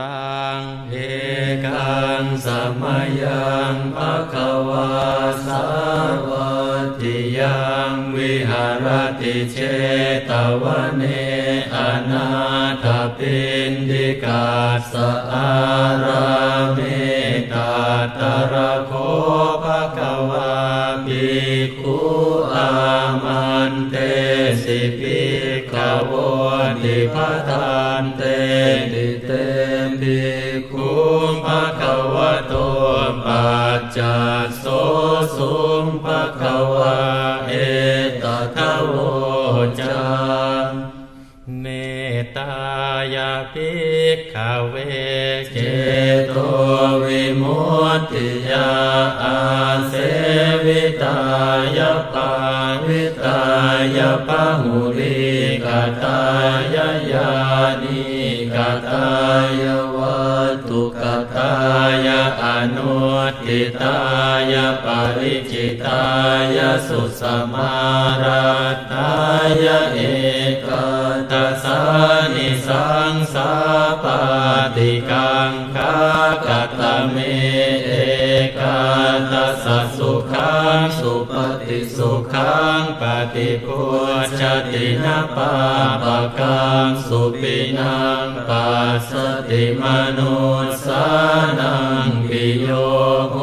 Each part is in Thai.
ตังเอกังสมยังภะคะวาสาวติยังวิหารติเชตวเนอนาถปินดิกาสอาราเมตาตระโคภะคะวาปิคุอามันเตสิปิกโวติปทานเตติเต จจจโสสุงภะคะวะเอตทะโวจาเมตตายาภิกขเวเจโตวิมุตติยาอาเสวิตายาปาวิตายาปะหุริกตายายานิกตายายาอนุติตายาปริจิตายาสุสมาราตายเอกตัสสานิสังสาปติ งปฏิพุชตินาปาปะกังสุปินังปัสสติมนุสานังปิโยโห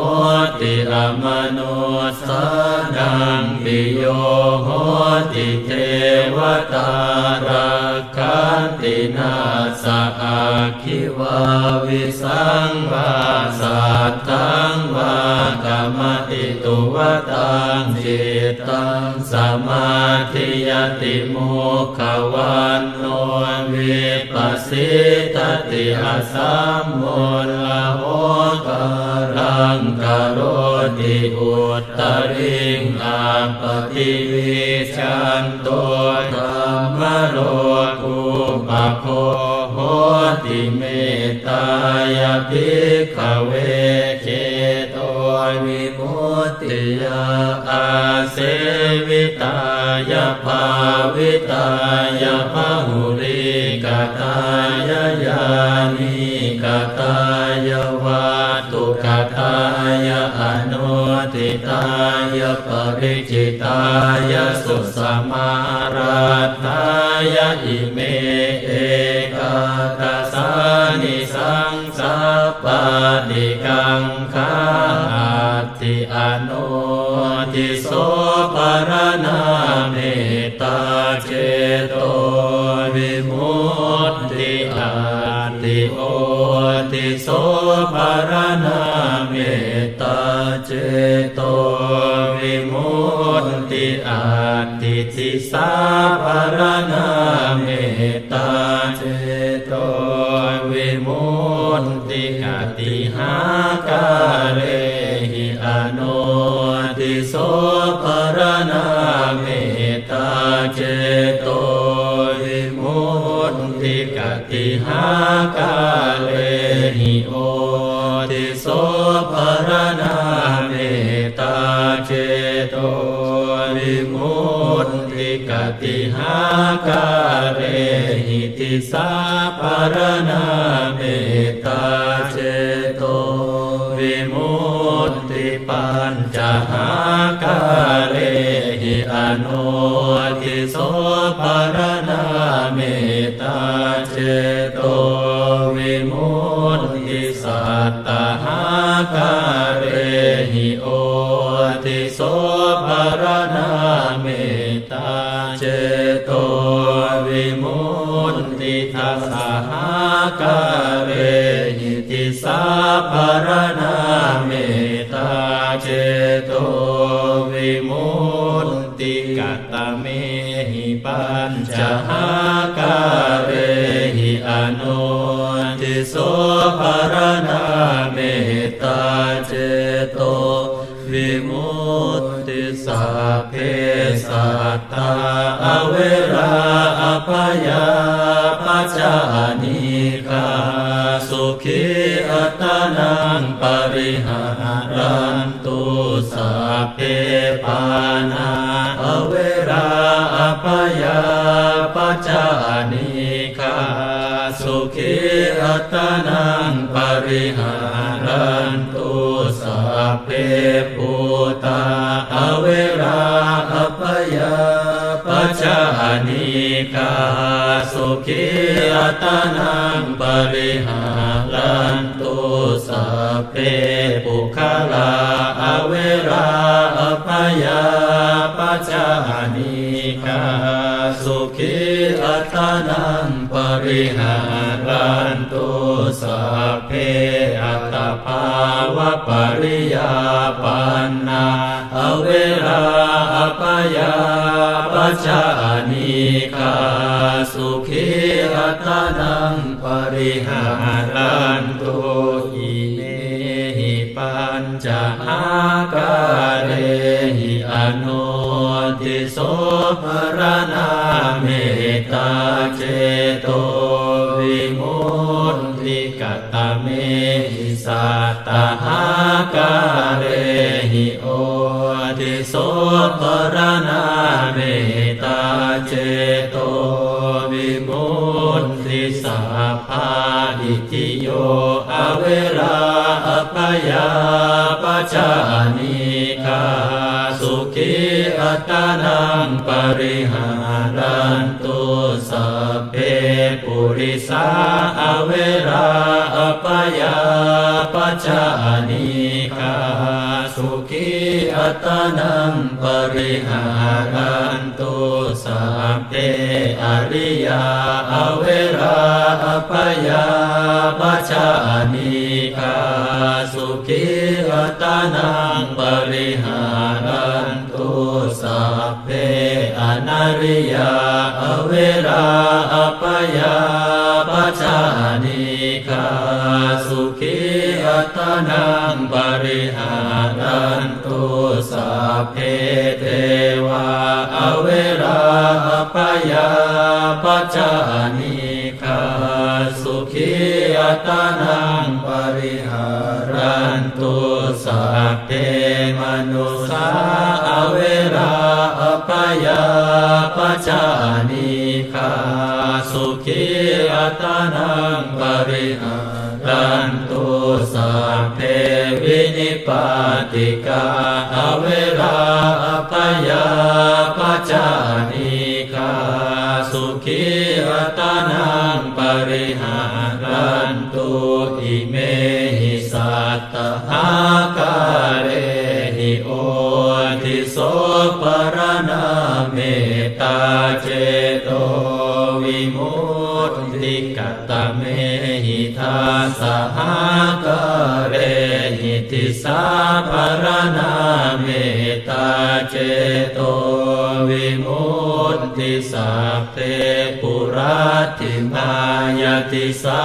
ติอมนุสานังปิโยโหติเทวตาราคันตินาสอาคิวาวิสังวาสัตตังวากรรม ตุวตังจิตตังสมาธิยติโมขวันโนวิปัสสิตติอาสัมโมลโหกาลังกโรติอุตตริงอาปฏิวิชันโตธรรมโลกุปโคโหติเมตายาภิกขเวเจโตวิ ติยาอาเสวิตายาภาวิตายาภาหุริกตายายานิกตายาวาตุกตายาอนุติตายาปริจิตายาสุสมาราตายาอิเม กังคาติอนุติโสปรณาเมตตาเจโตวิมุตติอาติโอติโสปรณาเมตตาเจโตวิมุตติอาติทิสาปรณาเมตตาเจโต ตติกติหากาเรหิอนุติโสปรณาเมตตาเจโตวิมุตติกติหากาเรหิโอติโสปรณาเมตตาเจโตวิมุตติกติหากาเรหิติสาปรณาเมต จหากาเรหิอนุติโสปรณาเมตตาเจโตวิมุตติสัตตหากาเรหิโอติโสปรณาเมตตาเจโตวิมุตติทัสหากาเรหิติสาปรณาเมต เจโตวิมุตติกัตตะเมหิปัญจหากาเรหิอนุติโสภรณาเมตตาเจโตวิมุตติสัพเพสัตตาอเวราอภยาปัจจานิกาสุขีอัตานังปริหา รันตุสัพเพปานาอเวราอภยาปัจจานิกาสุขีอัตนังปริหารันตุสัพเพปุตาอเวราอภยาปัจจานิกา สุขีอัตนังปริหารันตุสัพเพปุคลาอเวราอภยาปัจจานิกาสุขีอัตนังปริหารันตุสัพเพอัตภาวะปริยาปันนาอเวราอภยา ปัจานิกาสุขีอัตนังปริหารันตุอิเมหิปัญจอาการเรหิอนุติโสภรณาเมตตาเจโตวิมุตติกตเมหิสัตตหาการเรหิโอติโสภรณา อิติโยอเวราอภยาปัจจานิกาสุขีอัตนังปริหารันตุสัพเพปุริสาอเวราอภยาปัจจานิกาสุขีอั ตนังปริหารันตุสัพเพอริยาอเวราอภยาปัจานิกาสุขีอัตนังปริหารันตุสัพเพอนาริยาอเวราอภยาปัจานิ กาสุขีอัตนังปริหารันตุสัพเพเทวาอเวราอภยาปัจจานิกาสุขีอัตนังปริหารันตุสัพเพ มนุสาอเวราอภยาปัจจานิกาสุขีอัตนังปริหารันตุสัพเพวินิปาติกาอเวราอภยาปัจจานิกาสุขีอัตนังปริหารันตุอิเมหิสัตตา ติสาปรณาเมตตาเจโตวิมุตติสัพเพปุราติมายติสา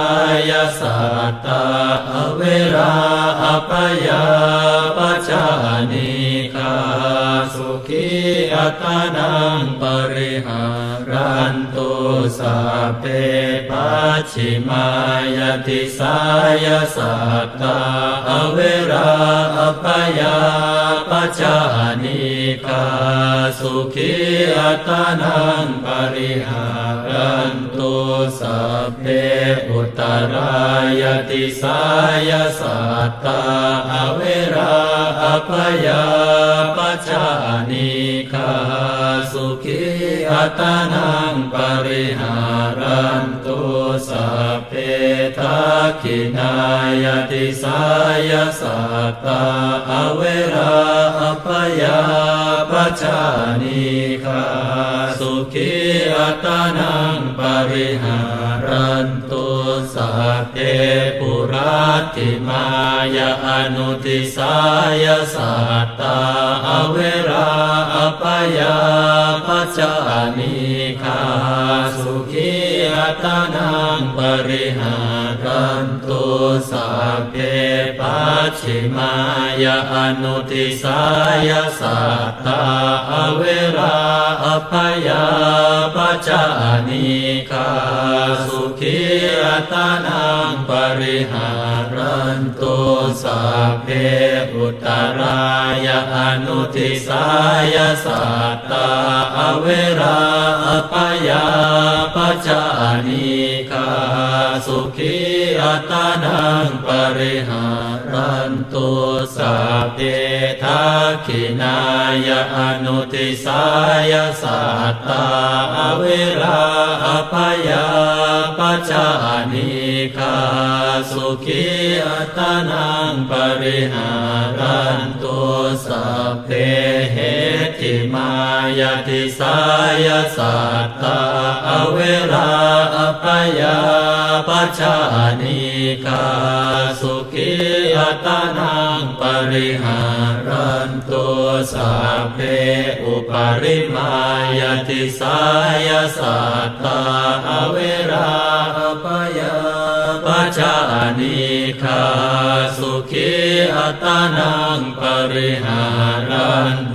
ยสัตตาอเวราอภยาปัจจานิกาสุขีอัตนังปริหารันตุ สัพเพปัจฉิมายติสายสัตตาอเวราอภยาปัจจานิกาสุขีอัตนังปริหารันตุสัพเพอุตรายติสายสัตตาอเวราอภยาปัจจานิกาสุขี อัตนังปริหารันตุสัพเพทักขินายติสายสัตตาอเวราอภยาปชานิคาสุขีอัตนังปริหา ราติมายาอนุติสายสัตตาอเวราอภยาปัจจานิกาสุขีอัตนังปริหารันตุสัพเพปัจฉิมายาอนุติสายสัตตาอเวราอภยาปัจจานิกาสุขีอัตนังปริหาร นตุสัพเพอุตรายาอนุทิสายสัตตาอเวราอภยาปัจจานิกาสุขีอัตานังปริหา รันตุสัพเพทักขินายะอนุติสายสัตตาอเวราอภยาปัจจานิคาสุขีอัตนังปริหารันตุสัพเพเห มายาติสายสัตตาอเวราอภยาปัจจานิคาสุขีอัตานังปริหารันตุสัพเพอุปาริมายาติสายสัตตาอเวราอภยาปัจจานิคาสุขีอัตานังปริหารันตุ